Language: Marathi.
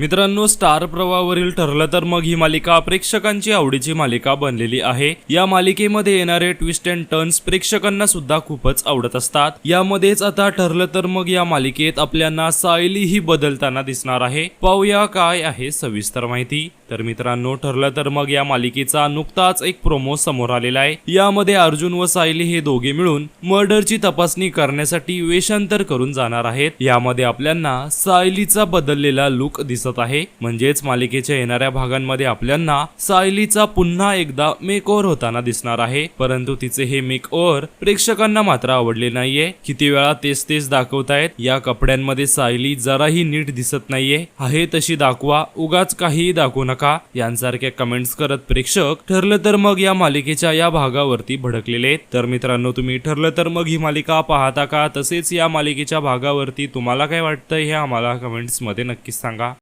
मित्रांनो स्टार प्रवावरील ठरलं तर मग ही मालिका प्रेक्षकांची आवडीची मालिका बनलेली आहे. या मालिकेमध्ये येणारे ट्विस्ट अँड टर्न्स प्रेक्षकांना सुद्धा खूपच आवडत असतात. यामध्येच आता ठरलं तर मग या मालिकेत आपल्याला सायली ही बदलताना दिसणार आहे. पाहूया काय आहे सविस्तर माहिती. तर मित्रांनो ठरलं तर मग या मालिकेचा नुकताच एक प्रोमो समोर आलेला आहे. यामध्ये अर्जुन व सायली हे दोघे मिळून मर्डरची तपासणी करण्यासाठी वेषांतर करून जाणार आहेत. यामध्ये आपल्याला सायलीचा बदललेला लुक दिसत आहे. म्हणजेच मालिकेच्या येणाऱ्या भागांमध्ये आपल्याला सायलीचा पुन्हा एकदा मेकओव्हर होताना दिसणार आहे. परंतु तिचे हे मेकओव्हर प्रेक्षकांना मात्र आवडले नाहीये. किती वेळा तेच तेच दाखवतायत. या कपड्यांमध्ये सायली जराही नीट दिसत नाहीये. आहे तशी दाखवा उगाच काहीही दाखवू नका यांसारख्या कमेंट्स करत प्रेक्षक ठरलं तर मग या मालिकेच्या या भागावरती भडकलेले तर मित्रांनो तुम्ही ठरलं तर मग ही मालिका पाहता का? तसेच या मालिकेच्या भागावरती तुम्हाला काय वाटतं हे आम्हाला कमेंट्समध्ये नक्कीच सांगा.